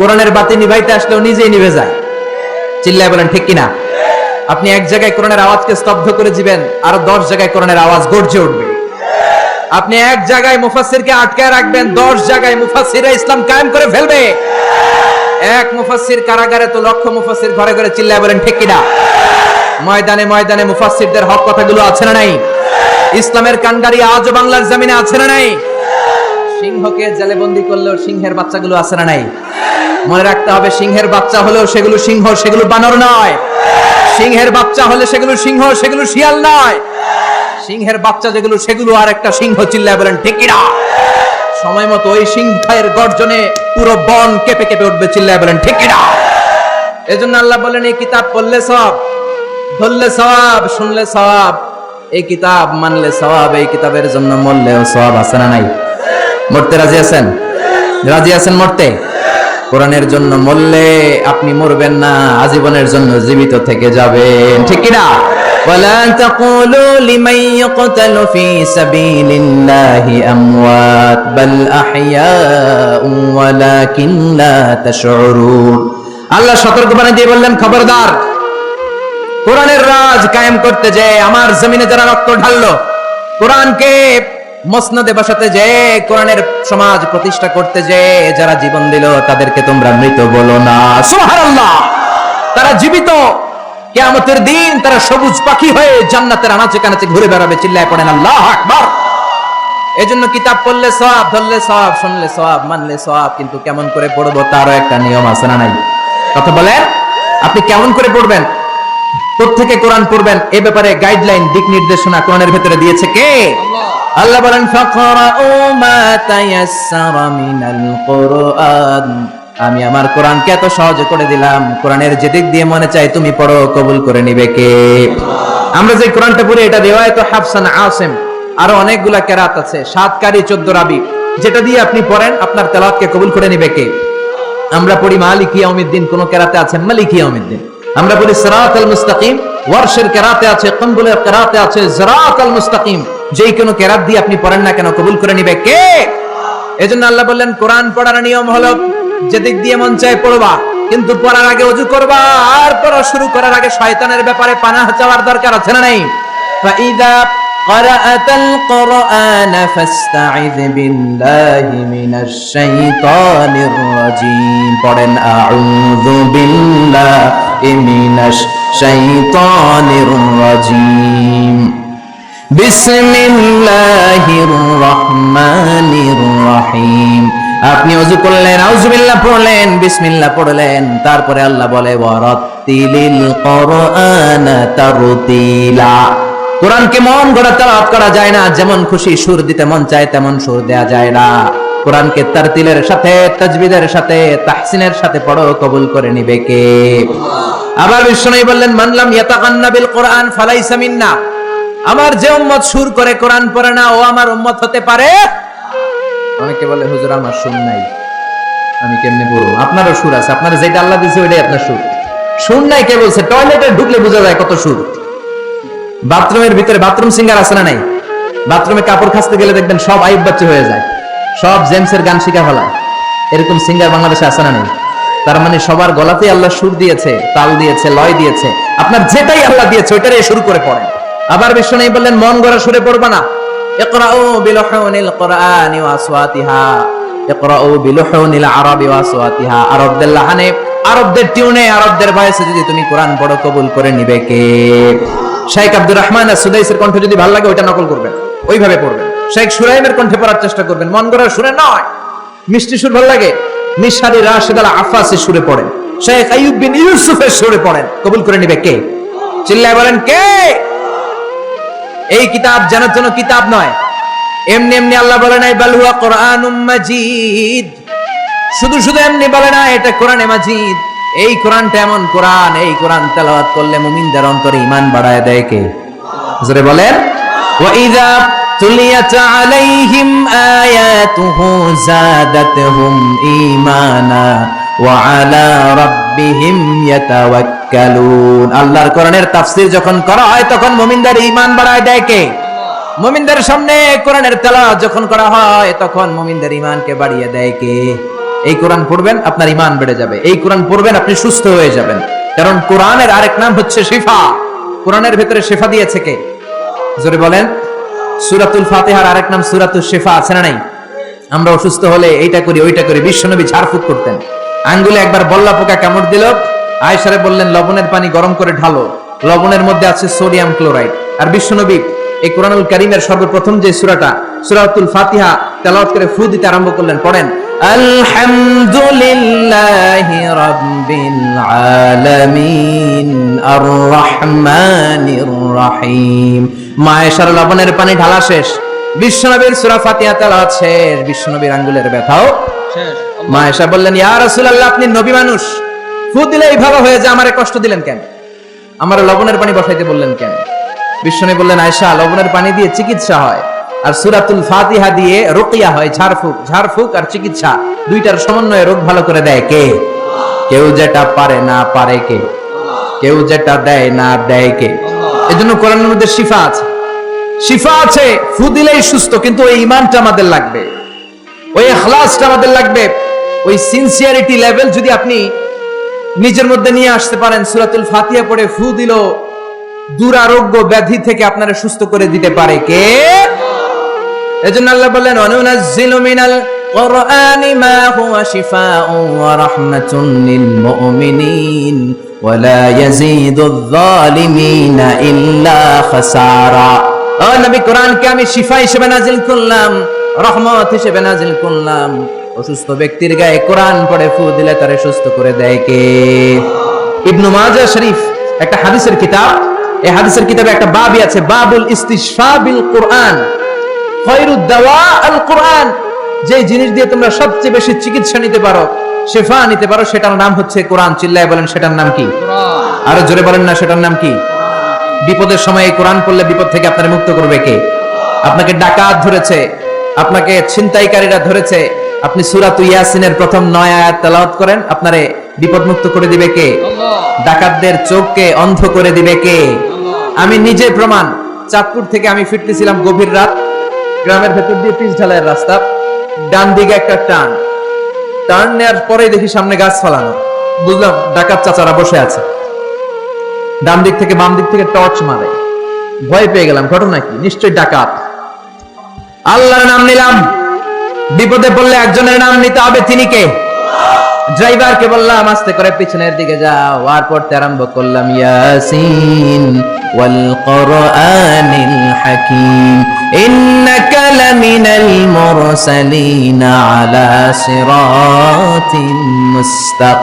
কোরআনের বাতি নিভাইতে আসলেও নিজেই নিভে যায়। চিল্লায় বলেন, ঠিক কিনা? আপনি এক জায়গায় কোরআনের আওয়াজকে স্তব্ধ করে দিবেন, আর দশ জায়গায় কোরআনের আওয়াজ গর্জে উঠবে। আপনি এক জায়গায় মুফাসসিরকে আটকায় রাখবেন, দশ জায়গায় মুফাসসিরা ইসলাম কায়েম করে ফেলবে। এক মুফাসসির কারাগারে তো লক্ষ মুফাসসির ঘরে ঘরে চিল্লায় বলেন, ঠিক কিনা? ময়দানে ময়দানে মুফাসসিরদের হক কথাগুলো আছে না নাই? ইসলামের কান্ডারি আজও বাংলার জমিনে আছে না নাই? সিংহকে জেলে বন্দি করলেও সিংহের বাচ্চাগুলো আছে না নাই? মনে রাখতে হবে, সিংহের বাচ্চা হলেও সেগুলো সিংহ, সেগুলো বানর নয়। সিংহের বাচ্চা হলে সেগুলো সিংহ, সেগুলো শিয়াল নয়। সিংহের বাচ্চা যেগুলো, সেগুলো আর একটা সিংহ চিল্লায় বলেন ঠিকিরা সময় মতো ওই সিংহের গর্জনে পুরো বন কেঁপে কেঁপে উঠবে, চিল্লায় বলেন ঠিকিরা এজন্য আল্লাহ বলেন, এই কিতাব পড়লে সব ধরলে সব শুনলে সব এই কিতাব মানলে সব এই কিতাবের জন্য মরলেও সব আছে না নাই? মরতে রাজি আছেন? রাজি আছেন মরতে? কোরআনের জন্য মরলে আপনি মরবেন না আজীবনের জন্য জীবিত থেকে যাবেন ঠিক কিনা ولا تقولوا لمن يقتل في سبيل الله أموات بل أحياء ولكن لا تشعرون আল্লাহ সতর্ক বানিয়ে দিয়ে বললেন খবরদার কোরআনের রাজ কায়েম করতে যে আমার জমিনে যারা রক্ত ঢাললো কোরআনকে মসনদে বসাতে যে কোরআনের সমাজ প্রতিষ্ঠা করতে যে যারা জীবন দিল, তাদেরকে তোমরা মৃত বলো না। সুবহানাল্লাহ! তারা জীবিত। কিয়ামতের দিন তারা সবুজ পাখি হয়ে জান্নাতের আনাচে কানাচে ঘুরে বেড়াবে, চিল্লায় পড়েন আল্লাহ আকবার। এজন্য কিতাব পড়লে সব ধরলে সব শুনলে সব মানলে সব কিন্তু কেমন করে পড়ব তারও একটা নিয়ম আছে না নাই? কথা বলেন? আপনি কেমন করে পড়বেন? থেকে কোরআন পড়বেন? এ ব্যাপারে গাইডলাইন দিক নির্দেশনা কোরআনের ভেতরে দিয়েছে কে? আল্লাহ। বলেন, ফাকরাউ মা তায়াসসারা মিনাল কোরআন। আমি আমার কোরআনকে এত সহজে করে দিলাম। কোরআনের যে দিক দিয়ে মনে চাই তুমি পড়ো, কবুল করে নিবে কে? আমরা যে কোরআনটা পড়ি, এটা রিওয়ায়াত হাফসান আসিম, আরও অনেকগুলা কেরাত আছে সাত কারি চোদ্দ রাবি, যেটা দিয়ে আপনি পড়েন, আপনার তেলাওয়াতকে কবুল করে নিবে কে? আমরা পড়ি মালিক ইয়াউমিদ্দিন, কোন কেরাতে আছে মালিক ইয়াউমিদ্দিন। আমরা বলি সিরাত আল মুস্তাকিম, ওয়ার্শের কেরাতে আছে, কম্বুলের কেরাতে আছে জিরাত আল মুস্তাকিম। যেই কোনো কেরাত দিয়ে আপনি পড়েন না কেন কবুল করে নিবে কে এজন্য আল্লাহ বললেন কোরআন পড়ার নিয়ম হলো যেদিক দিয়ে মন চায় পড়বা কিন্তু পড়ার আগে অজু করবা আর পড়া শুরু করার আগে শয়তানের ব্যাপারে পানাহ চাওয়ার দরকার আছে না নাই ফাইদা قرأت القرآن فاستعذ بالله من الشيطان الرجيم পড়েন أعوذ بالله من الشيطان الرجيم বিসমিল্লাহির আপনি অজু করলেন আউজুবিল্লাহ পড়লেন, বিসমিল্লাহ পড়লেন, তারপরে আল্লাহ বলে ওয়ারাতিলিল কোরআনা তারতিলা। কোরআনকে মন গড়া তেলাওয়াত করা যায় না, যেমন খুশি সুর দিতে মন চায়, তেমন সুর দেয়া যায় না। কোরআনকে তারতিলের সাথে, তাজবিদের সাথে, তাহসিনের সাথে পড়ো, কবুল করে নিবে কে? আবার বিষ্ণু বললেন মানলাম ইয়াতাকান্না বিল কোরআন ফালাইসা মিন্না। আমার যে উম্মত সুর করে কোরআন পড়ে না, ও আমার উম্মত হতে পারে? অনেকে বলে, হুজুর, আমার সুর নাই। আমি কেমনে পড়ব? আপনারও সুর আছে। আপনার যেটা আল্লাহ দিয়েছে ওইটাই আপনার সুর। সুর নাই, কে বলছে? টয়লেটে ঢুকলে বোঝা যায় কত সুর। বাথরুমের ভিতরে বাথরুম সিঙ্গার আছে না নাই? বাথরুমে কাপড় খাসতে গেলে দেখবেন সব আইব বাচ্চা হয়ে যায়। সব জেমসের গান শিখা ফেলায় এরকম সিঙ্গার বাংলাদেশে আছে না নেই? তার মানে সবার গলাতেই আল্লাহ সুর দিয়েছে, তাল দিয়েছে, লয় দিয়েছে। আপনার যেটাই আল্লাহ দিয়েছে ওইটারে শুরু করে পড়েন। আবার নেই বললেন, মন গড়া সুরে পড়বা না। ইকরাউ বিলহুনিল কোরআনি ওয়া আসওয়াতিহা। ইকরাউ বিলহুনিল আরাবি ওয়া আসওয়াতিহা। আরবদের লাহানে, আরবদের টিউনে, আরবদের ভয়েসে যদি তুমি কোরআন পড়ো, কবুল করে নিবে কে? শেখ আব্দুর রহমান সুদাইসের কণ্ঠ যদি ভালো লাগে, ওইটা নকল করবেন। ওইভাবে পড়বেন। শেখ সুরাইমের কণ্ঠে পড়ার চেষ্টা করবেন। মন গড়ার সুরে নয়। মিষ্টি সুর ভালো লাগে? মিশারি রাশেদ আল আফাসের সুরে পড়েন। শেখ আইয়ুব বিন ইউসুফের সুরে পড়েন। কবুল করে নিবে কে? চিল্লায় বলেন, কে? এই কিতাব জানার জন্য কিতাব নয়। এমনি এমনি আল্লাহ বলে নাই বালহুয়া কোরআনুম মাজিদ। শুধু শুধু এমনি বলে না, এটা কোরআনে মাজিদ। এই কোরআনটা এমন কোরআন, এই কোরআন তেলাওয়াত করলে মুমিনদের অন্তরে ঈমান বাড়ায় দেয় কে? জোরে বলেন। ওয়া ইযা তুলিয়াত আলাইহিম আয়াতুহু জাদাতহুম ঈমানা ওয়া আলা রাব্বিহিম ইয়াতাওয়াক্কালুন। আল্লাহর কোরআনের তাফসীর যখন করা হয়, তখন মুমিনদের ঈমান বাড়ায় দেয় কে? মুমিনদের সামনে কোরআনের তেলাওয়াত যখন করা হয়, তখন মুমিনদের ঈমানকে বাড়িয়ে দেয় কে? এই কোরআন পড়বেন, আপনার ইমান বেড়ে যাবে। এই কোরআন পড়বেন, আপনি সুস্থ হয়ে যাবেন। কারণ কোরআনের আরেক নাম হচ্ছে শিফা। কোরআনের ভেতরে শেফা দিয়েছে কে? জোরে বলেন। সুরাতুল ফাতিহার আরেক নাম সুরাতুল শেফা, আছে না নাই? আমরা অসুস্থ হলে এইটা করি, ওইটা করি। বিশ্বনবী ঝাড়ফুঁক করতেন। আঙ্গুলে একবার বল্লা পোকা কামড় দিল আয়সারে বললেন, লবণের পানি গরম করে ঢালো। লবণের মধ্যে আছে সোডিয়াম ক্লোরাইড। আর বিশ্বনবী এই কোরআনুল কারিমের সর্বপ্রথম যে সূরাটা, সূরাতুল ফাতিহা, তেলাওয়াত করে ফু দিতে আরম্ভ করলেন, পড়েন, আলহামদুলিল্লাহি রাব্বিল আলামিন আর রহমানির রহিম মায়েশার লবণের পানি ঢালা শেষ। বিশ্বনবীর সূরা ফাতিহা তেলাওয়াত শেষ। বিশ্বনবীর আঙ্গুলের ব্যথাও মা এসা বললেন, ইয়া রাসূলুল্লাহ, আপনি নবী মানুষ। ফু দিলেই ভালো হয়ে যায়, আমারে কষ্ট দিলেন কেন? আমার লবণের পানি বসাইতে বললেন, কেন? বললেন আয়সা লবণের পানি দিয়ে চিকিৎসা হয় আর সুরাতুল ফাতিহা দিয়ে হয়, ঝাড়ফুক ঝাড়ফুক আর চিকিৎসা। দুইটার সমন্বয়ে রোগ ভালো করে দেয় কে? কেউ যেটা পারে না পারে কে? কেউ যেটা দেয় না দেয় কে? এজন্য কোরআনের মধ্যে শিফা আছে। শিফা আছে, ফু দিলেই সুস্থ, কিন্তু ওই ইমানটা আমাদের লাগবে। ওই এখলাসটা আমাদের লাগবে, ওই সিনসিয়ারিটি লেভেল যদি আপনি নিজের মধ্যে নিয়ে আসতে পারেন, সুরাতুল ফাতিহা পড়ে ফু দিল, দুরারোগ্য ব্যাধি থেকে আপনারা সুস্থ করে দিতে পারে কে? এজন্য আল্লাহ বললেন অনুনাজ্জিলু মিনাল কোরআনি মা হুয়া শিফাউ ওয়া রাহমাতুন লিল মুমিনিন ওয়া লা যালিমিনা ইল্লা খাসারা। ও নবী, কোরআনকে আমি শিফা হিসেবে নাজিল করলাম। রহমত হিসেবে নাজিল করলাম। অসুস্থ ব্যক্তির গায়ে কোরআন পড়ে, ফু দিলে তারে সুস্থ করে দেয় কে? ইবনু মাজাহ শরীফ একটা হাদিসের কিতাব। এই হাদিসের কিতাবে একটা বাবই আছে, বাবুল ইস্তিশফা বিল কোরআন। খয়রুদ দাওয়া আল কোরআন। যে জিনিস দিয়ে তোমরা সবচেয়ে বেশি চিকিৎসা নিতে পারো, শেফা নিতে পারো, সেটার নাম হচ্ছে কোরআন। চিল্লায় বলেন, সেটার নাম কি? আরও জোরে বলেন না, সেটার নাম কি? বিপদের সময় কোরআন পড়লে বিপদ থেকে আপনার মুক্ত করবে কে? আপনাকে ডাকাত ধরেছে আপনাকে ছিনতাইকারীরা ধরেছে। আপনি সূরাত ইয়াসিনের প্রথম নয় আয়াত তেলাওয়াত করেন আপনারে বিপদ মুক্ত করে দিবে কে? ডাকাতদের চোখকে অন্ধ করে দিবে কে? আমি নিজে প্রমাণ চাঁদপুর থেকে আমি ফিরতেছিলাম গভীর রাত। গ্রামের ভেতর দিয়ে পিচ ঢালাইয়ের রাস্তা ডান দিকে একটা টান। টার্ন নেওয়ার পরে দেখি সামনে গাছ ফালানো। বুঝলাম ডাকাত চাচারা বসে আছে। ডান দিক থেকে বাম দিক থেকে টর্চ মারে। ভয় পেয়ে গেলাম ঘটনা কি? নিশ্চয়ই ডাকাত। আল্লাহর নাম নিলাম। বিপদে পড়লে একজনের নাম নিতে হবে, তিনি কে? ড্রাইভারকে বললাম, আস্তে করে পিছনের দিকে যাও। আর পড়তে আরম্ভ করলাম, ইয়াসিন ওয়াল কোরআনিল হাকিম, ইন্নাকা লামিনাল মুরসালিন আলা মুস্তাকিম